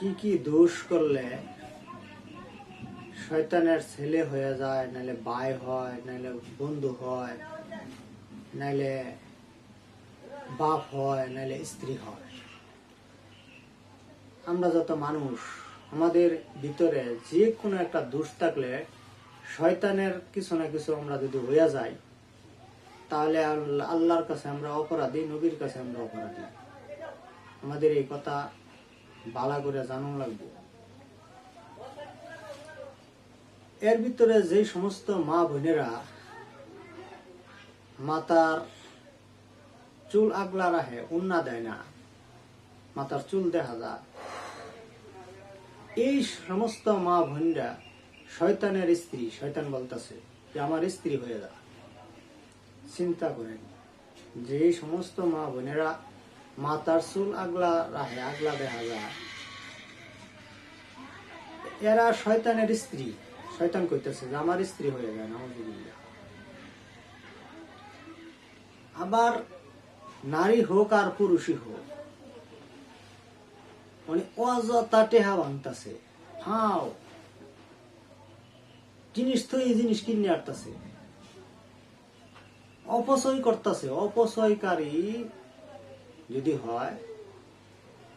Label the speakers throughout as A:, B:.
A: কি কি দোষ করলে শয়তানের ছেলে হয়ে যায়, নাহলে ভাই হয়, নাহলে বন্ধু হয়, নাহলে বাপ হয়, নাহলে স্ত্রী হয়। আমরা যত মানুষ, আমাদের ভিতরে যে কোনো একটা দোষ থাকলে শয়তানের কিছু না কিছু আমরা যদি হইয়া যাই, তাহলে আল্লাহর কাছে আমরা অপরাধী, নবীর কাছে আমরা অপরাধী। আমাদের এই কথা বালা করে জানানো লাগবে। এর ভিতরে যে সমস্ত মা বোনেরা মাতার চুল আগলা রাখে, উন্না দেয় না, মাতার চুল দেখা যায়। এই সমস্ত মা বোনরা শয়তানের স্ত্রী, শয়তান বলতেছে যে আমার স্ত্রী হয়ে যা। চিন্তা করেন, যে সমস্ত মা বোনেরা মাতার চুল আগলা রাখে আগলা দেখা যায়। এরা শয়তানের স্ত্রী। শয়তান কইতেছে যে আমার স্ত্রী হয়ে যায়, নাউজুবিল্লাহ। আবার নারী হোক আর পুরুষই হোক মানে অযথা টেহা ভাঙতাছে হাও, জিনিস তো এই জিনিস কিনে আটতাছে অপচয় করতেছে। অপচয়কারী যদি হয়,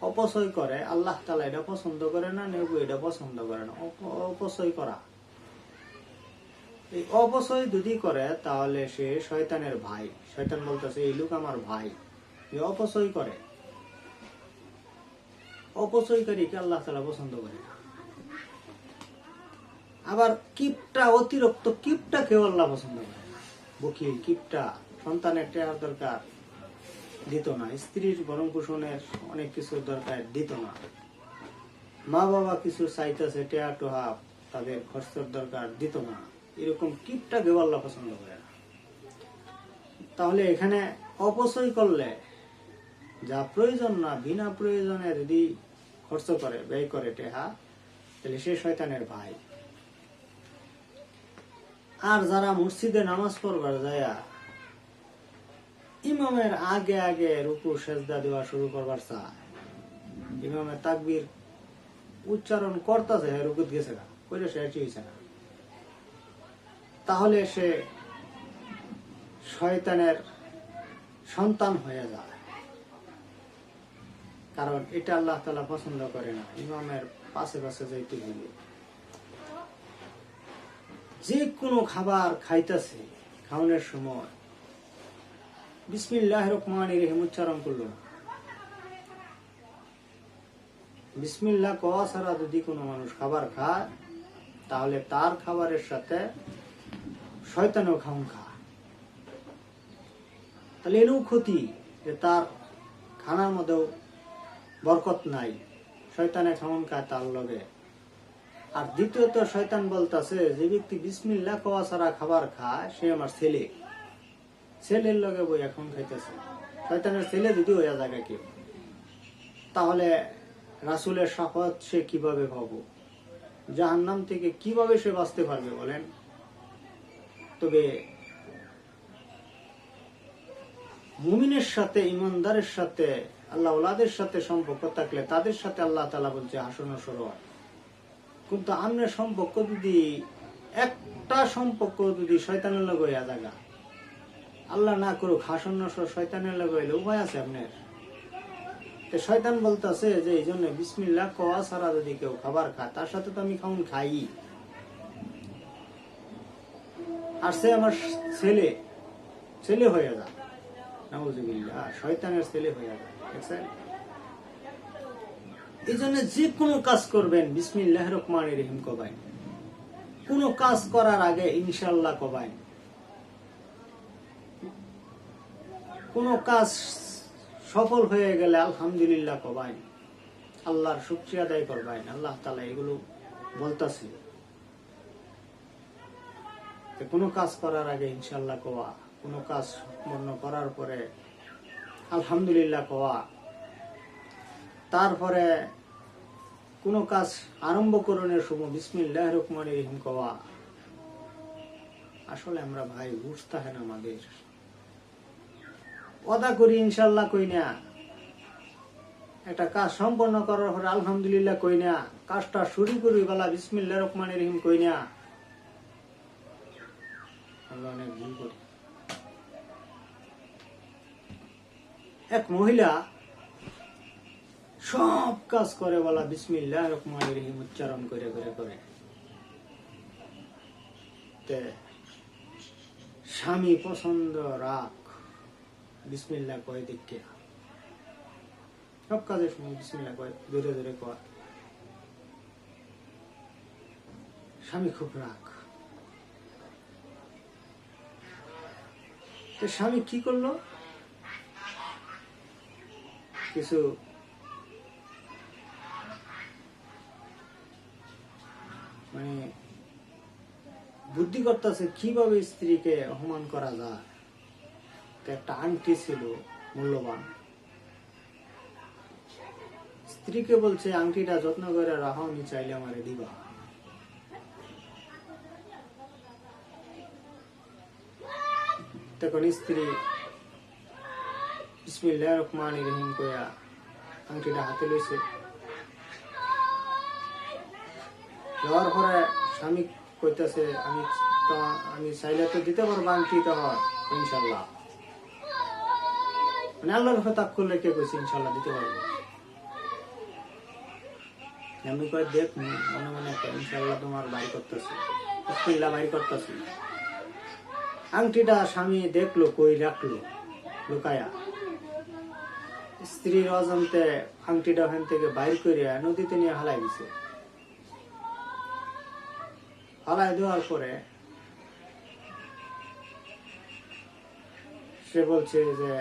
A: অপচয় করে, আল্লাহ তালা এটা পছন্দ করে না, নেবু এটা পছন্দ করে না। অপচয় করা। এই অপচয় যদি করে, তাহলে সে শয়তানের ভাই। শয়তান বলতেছে, এই লোক আমার ভাই। অপচয় করে। অপচয়কারীকে আল্লাহ তালা পছন্দ করে না। আবার কিপটা, অতিরিক্ত কিপটা কেউ আল্লাহ পছন্দ করে না। বকিল, কিপটা, সন্তানের টেয়ার দরকার। দিত না। স্ত্রীর ভরণ পোষণের অনেক কিছু দরকার দিত না। মা বাবা কিছু চাইতেছে, টেয়া টোহা, তাদের খরচের দরকার দিত না। এরকম কিপটা কেউ পছন্দ করে না। তাহলে এখানে অপচয় করলে যা প্রয়োজন না, বিনা প্রয়োজনে যদি খরচ করে, ব্যয় করে টেহা, তাহলে সে শয়তানের ভাই। আর যারা মসজিদে নামাজ পড়বার যায় ইমামের আগে আগে রুকু, সেজদা দেওয়া শুরু করবার চায়। ইমামের তাকবির উচ্চারণ করতেছে রুকুত গেছে না কইলে সে হয়েছে না। তাহলে সে শয়তানের সন্তান হয়ে যায়। কারণ এটা আল্লাহ তালা পছন্দ করে না, ইমামের পাশে পাশে যাইতে হইবে। যে কোনো খাবার খাইতেছে খাওয়ানোর সময় বিসমিল্লাহ রহমান রহিম উচ্চারণ করল। না বিসমিল্লাহ কওয়া ছাড়া যদি কোনো মানুষ খাবার খায়, তাহলে তার খাবারের সাথে শয়তানও খাউন খা তাহলে এরও ক্ষতি যে তার খানার মধ্যেও বরকত নাই। শয়তানে খাউন খায় তার লগে। আর দ্বিতীয়ত শয়তান বলতাছে, যে ব্যক্তি বিসমিল্লাহ কওয়া ছাড়া খাবার খায়, সে আমার ছেলে। ছেলের লগে বই এখন খাইতেছে। শয়তানের ছেলে যদি হইয়া জায়গা কেউ। তাহলে রাসুলের শপথ সে কীভাবে পাবো? জাহান্নাম থেকে কীভাবে সে বাঁচতে পারবে বলেন? তবে মুমিনের সাথে, ইমানদারের সাথে, আল্লাহ ওলাদের সাথে সম্পর্ক থাকলে তাদের সাথে আল্লাহ তালা বলছে, হাসন সরোয়ার কিন্তু আপনার সম্পর্ক যদি, একটা সম্পর্ক যদি শয়তানের লগে জায়গা আল্লাহ না করুক, হাসন শয়তানের লগে হইলে উপায় আছে আপনার? শয়তান বলতেছে যে এই জন্য বিসমিল্লা কওয়া ছাড়া যদি কেউ খাবার খায়, তার সাথে তো আমি খাউন খাই সে আমার ছেলে ছেলে হয়ে যা। শয়তানের ছেলে হয়ে যা, দেখছেন? এই জন্য যে কোনো কাজ করবেন, বিসমিল্লাহ রহমান রহিম কবাই কোনো কাজ করার আগে ইনশাল্লাহ কবাই কোনো কাজ সফল হয়ে গেলে আলহামদুলিল্লাহ কবাই আল্লাহর শুক্রিয়া আদায় করবেন আল্লাহ তালা এগুলো বলতাছে। কোনো কাজ করার আগে ইনশাল্লাহ কোয়া কোনো কাজ সম্পন্ন করার পরে আলহামদুলিল্লাহ কোয়া তারপরে কোনো কাজ আরম্ভ করণের সময় বিসমিল্লাহ রহমান রহিম কোয়া আসলে আমরা ভাই বুঝতে হয় না আমাদের অদা করি ইনশাল্লাহ কই না। একটা কাজ সম্পন্ন করার পরে আলহামদুলিল্লাহ কই না। কাজটা শুরু করি বলা বিসমিল্লা রহমান রহিম কই না। এক মহিলা সব কাজ করে বলা বিসমিল্লা রহমান রহিম উচ্চারণ করে করে করে। স্বামী পছন্দ রাখ বিসমিল্লা কয় দিকে সব কাজের সময় বিসমিল্লা কয় দূরে দূরে কয়। স্বামী খুব রাগ। তো স্বামী কি করল? কিছু মানে বুদ্ধি করতেছে কীভাবে স্ত্রীকে অপমান করা যায়। একটা আংটি ছিল মূল্যবান। স্ত্রীকে বলছে, আংটিটা যত্ন করে রাখো নি, চাইলে আমারে দিবা। তখন স্ত্রী বিসমিল্লাহ রহমান রহিম কয়া আংটিটা হাতে লইছে। যাওয়ার পরে স্বামী কইতাছে, আমি আমি চাইলে তো দিতে পারব আংটি তো হয় ইনশাল্লাহ মানে আল্লাহর হতাক করলে কে কইছে ইনশাল্লাহ দিতে পারব। আমি কয় দেখ, মনে মনে ইনশাল্লাহ তোমার বাড়ি বাড়ি আংটিটা স্বামী দেখল, কই রাখল, লুকায়া। স্ত্রীর অজান্তে আংটিটা ওখান থেকে বাইর করে নদীতে নিয়ে হালাই দিছে। হালাই দেওয়ার পরে সে বলছে যে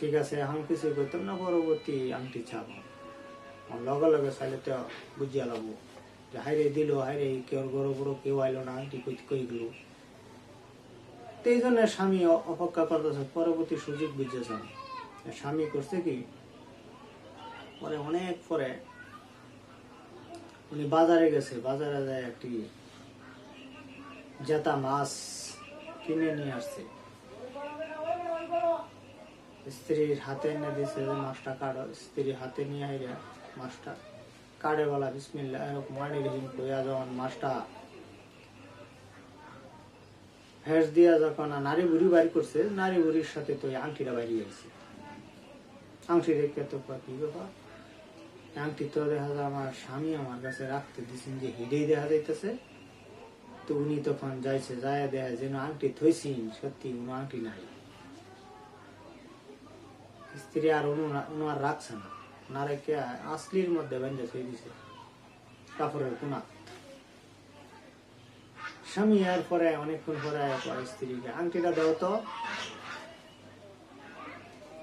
A: ঠিক আছে, এখন কিছু করতাম না, পরবর্তী আংটি ছাপ। লগে লগে চাইলে তো বুঝিয়া লাগবো যে হাইরে দিল, হাইরে কেউ গরু গরু কেউ আইলো না, আংটি কই গেল? তো এই জন্য স্বামী অপেক্ষা করতেছে, পরবর্তী সুযোগ বুঝতেছেন স্বামী করছে কি? পরে অনেক পরে উনি বাজারে গেছে, বাজারে যায় একটি জেতা মাছ কিনে নিয়ে আসছে। স্ত্রীর হাতে এনে দিছে যে মাছটা কাটো স্ত্রীর হাতে নিয়ে আইরা মাছটা কাড়ে বলা বিসমিল্লা মানি রহিম কইয়া যখন মাছটা হেস দিয়া যখন নারী বুড়ি বাড়ি করছে, নারী বুড়ির সাথে তো আংটিটা বাইরে গেছে। আংটি দেখতে তো কি ব্যাপার? আংটি তো দেখা যায় আমার স্বামী আমার কাছে রাখতে দিছেন যে, হিডেই দেখা যাইতেছে। তো উনি তখন যাইছে যায় দেখা যেন আংটি থইছিন, সত্যি উনি আংটি নাই। স্ত্রী আর উনি- উনি আর রাখছে না। না রেখে আসলির মধ্যে বেঁধে থই দিছে। কাপড়ের কোনা। স্বামী আর পরে অনেকক্ষণ পরে স্ত্রীকে, আংটিটা দাও তো।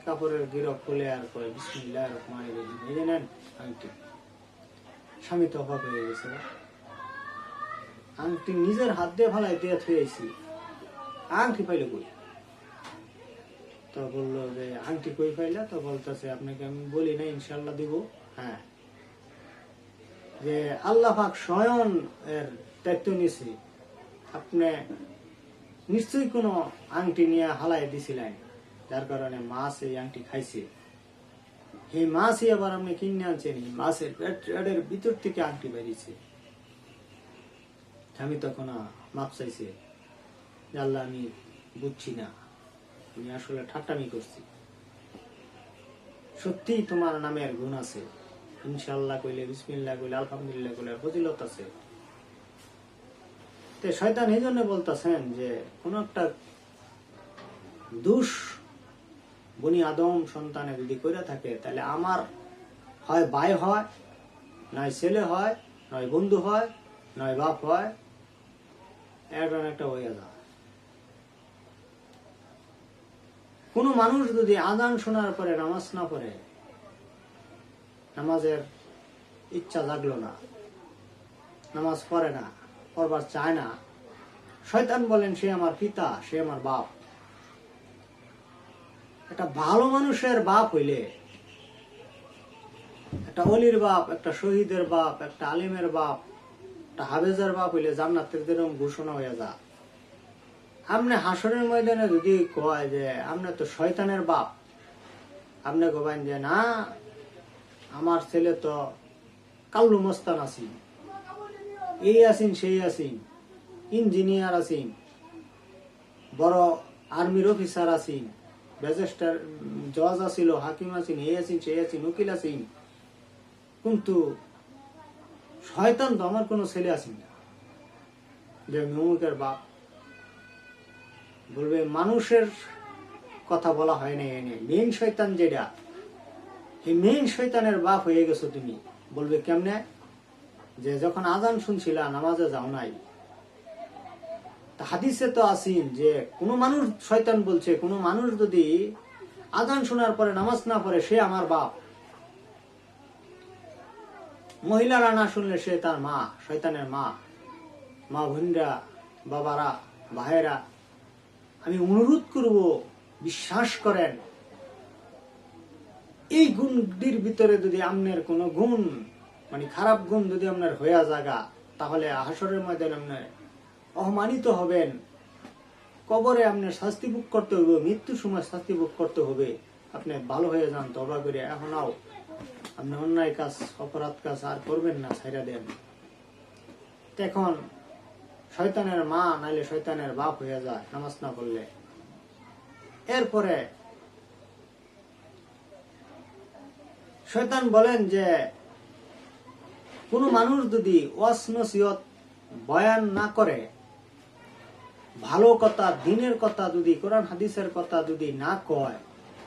A: কাপড়ের গিরক খুলে আর কয় বিসমিল্লাহ রহমান রহিম। এই নেন আংটি। স্বামী তো অভাব হয়ে গেছে। আংটি নিজের হাত দিয়ে ফালাই দিয়ে থুয়েছি আংটি পাইলে কই? তো বলল যে আংটি কই পাইলা? তো বলতেছে, আপনাকে আমি বলি না ইনশাল্লাহ দিব। হ্যাঁ। যে, আল্লাহ পাক স্বয়ং এর দায়িত্ব নিছে আপনি নিশ্চয়ই কোনো আংটি নিয়ে হালাই দিছিলেন, যার কারণে মাছ এই আংটি খাইছে। এই মাছই আবার আপনি কিনে আনছেন, এই মাছের পেট, পেটের ভিতর থেকে আংটি বেরিয়েছে। আমি তখন মাপ চাইছে আল্লাহ, আমি বুঝছি না। আমি আসলে ঠাট্টামি করছি। সত্যি তোমার নামের গুণ আছে। ইনশাল্লাহ কইলে বিসমিল্লাহ কইলে আলহামদুলিল্লাহ কইলে ফজিলত আছে। তে শয়তান এই জন্য বলতেছেন যে, কোন একটা দুষ বনি আদম সন্তানে যদি করে থাকে, তাহলে আমার হয় ভাই হয়, নয় ছেলে হয়, নয় বন্ধু হয়, নয় বাপ হয় একটা একটা হয়ে যায়। কোনো মানুষ যদি আজান শোনার পরে, নামাজ না পড়ে, নামাজের ইচ্ছা জাগলো না, নামাজ পড়ে না, পড়বার চায় না, শয়তান বলেন, সে আমার পিতা, সে আমার বাপ। একটা ভালো মানুষের বাপ হইলে, একটা অলির বাপ, একটা শহীদের বাপ, একটা আলিমের বাপ, একটা হাবেজের বাপ হইলে জান্নাতের যেরকম ঘোষণা হয়ে যা আপনি হাসরের ময়দানে যদি কয় যে আপনি তো শয়তানের বাপ। আপনি কবেন যে, না, আমার ছেলে তো কাল্লু মস্তান আছেন এই আছেন সেই আছেন ইঞ্জিনিয়ার আছেন বড় আর্মির অফিসার আছেন ব্যাজেস্টার জজ আছিল হাকিম আছেন এই আছেন সেই আছেন উকিল আছেন কিন্তু শয়তান তো আমার কোনো ছেলে আছেন না। যে আমি বাপ। বলবে, মানুষের কথা বলা হয় না এনে। মেন শয়তান যেটা, এই মেন শয়তানের বাপ হয়ে গেছো তুমি। বলবে, কেমনে? যে, যখন আজান শুনছিলা, নামাজে যাও নাই। হাদিসে তো আসিন যে, কোনো মানুষ, শয়তান বলছে, কোনো মানুষ যদি আজান শোনার পরে, নামাজ না পড়ে, সে আমার বাপ। মহিলারা না শুনলে সে তার মা, শয়তানের মা। মা, বোনরা, বাবারা, ভাইয়েরা আমি অনুরোধ করব, বিশ্বাস করেন, এই গুণটির ভিতরে যদি আপনার কোনো গুণ মানে খারাপ গুণ যদি আপনার হইয়া জাগা, তাহলে হাসরের ময়দানে আপনার অপমানিত হবেন। কবরে আপনার শাস্তি ভোগ করতে হবে মৃত্যুর সময় শাস্তি ভোগ করতে হবে। আপনি ভালো হয়ে যান তবা করে এখনও আপনি অন্যায় কাজ, অপরাধ কাজ আর করবেন না ছাইরা দেন। এখন শয়তানের মা নাইলে শয়তানের বাপ হয়ে যায়, নামাজ না পড়লে। এরপরে শয়তান বলেন যে, কোন মানুষ যদি ওয়াস নসিহত বয়ান না করে, ভালো কথা, দিনের কথা যদি, কোরআন হাদিসের কথা যদি না কয়,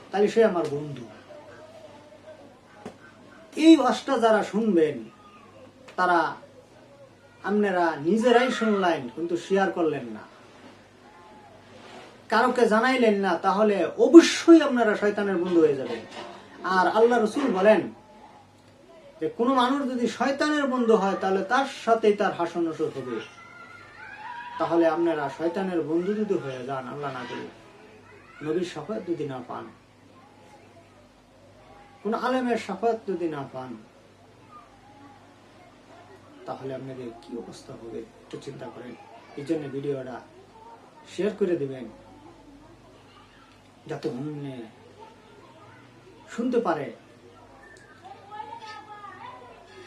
A: তাহলে সে আমার বন্ধু। এই ওয়াজটা যারা শুনবেন, তারা আপনারা নিজেরাই শুনলেন, কিন্তু শেয়ার করলেন না। কারোকে জানাইলেন না, তাহলে অবশ্যই আপনারা শয়তানের বন্ধু হয়ে যাবেন। আর আল্লাহ রসুল বলেন যে, কোনো মানুষ যদি শয়তানের বন্ধু হয়, তাহলে তার সাথেই তার হাসন হবে। তাহলে আপনারা শয়তানের বন্ধু যদি হয়ে যান, আল্লাহ না করে নবীর সাফাত যদি না পান, কোন আলেমের সাফাত যদি না পান তাহলে আপনাদের কি অবস্থা হবে একটু চিন্তা করেন। এই জন্য ভিডিওটা শেয়ার করে দিবেন। যাতে অন্য শুনতে পারে।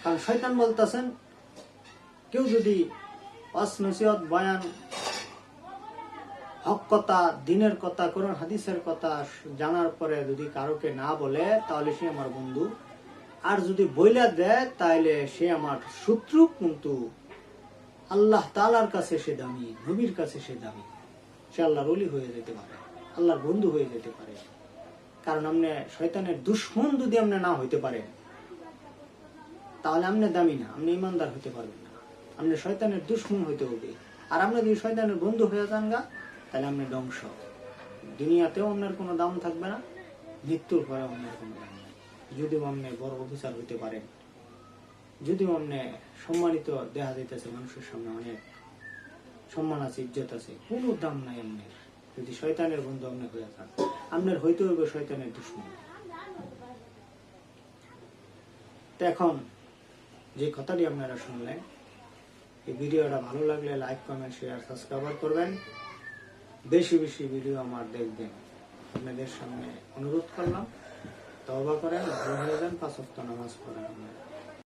A: কারণ শয়তান বলতেছেন, কেউ যদি অসনসিয়ত বয়ান, হক কথা, দিনের কথা, কোরআন, হাদিসের কথা জানার পরে যদি কারোকে না বলে, তাহলে সে আমার বন্ধু। আর যদি বইলা দেয় তাহলে সে আমার শত্রু, কিন্তু আল্লাহ তালার কাছে সে দামি, নবীর কাছে সে দামি। সে আল্লাহর অলি হয়ে যেতে পারে, আল্লাহর বন্ধু হয়ে যেতে পারে। কারণ আপনি শয়তানের দুশ্মন যদি আপনি না হইতে পারেন তাহলে আপনি দামি না আপনি ইমানদার হইতে পারবেন না। আপনি শয়তানের দুশ্মন হইতে হবে। আর আপনি যদি শয়তানের বন্ধু হয়ে যান গা, তাহলে আপনি ধ্বংস। দুনিয়াতেও আপনার কোনো দাম থাকবে না, মৃত্যুর পরে আপনার কোনো দাম যদিও আপনি বড় অফিসার হইতে পারেন যদিও আপনি সম্মানিত দেখা যাইতেছে মানুষের সামনে অনেক সম্মান আছে, ইজ্জত আছে, কোনো দাম নাই আপনার যদি শয়তানের বন্ধু আপনি হয়ে যান আপনার হইতে হবে শয়তানের দুশ্মন। এখন যে কথাটি আপনারা শুনলেন, এই ভিডিওটা ভালো লাগলে লাইক, কমেন্ট শেয়ার সাবস্ক্রাইব করবেন। বেশি বেশি ভিডিও আমার দেখবেন। আপনাদের সামনে অনুরোধ করলাম। তবা করেন হয়ে যান পাঁচ নামাজ পড়েন।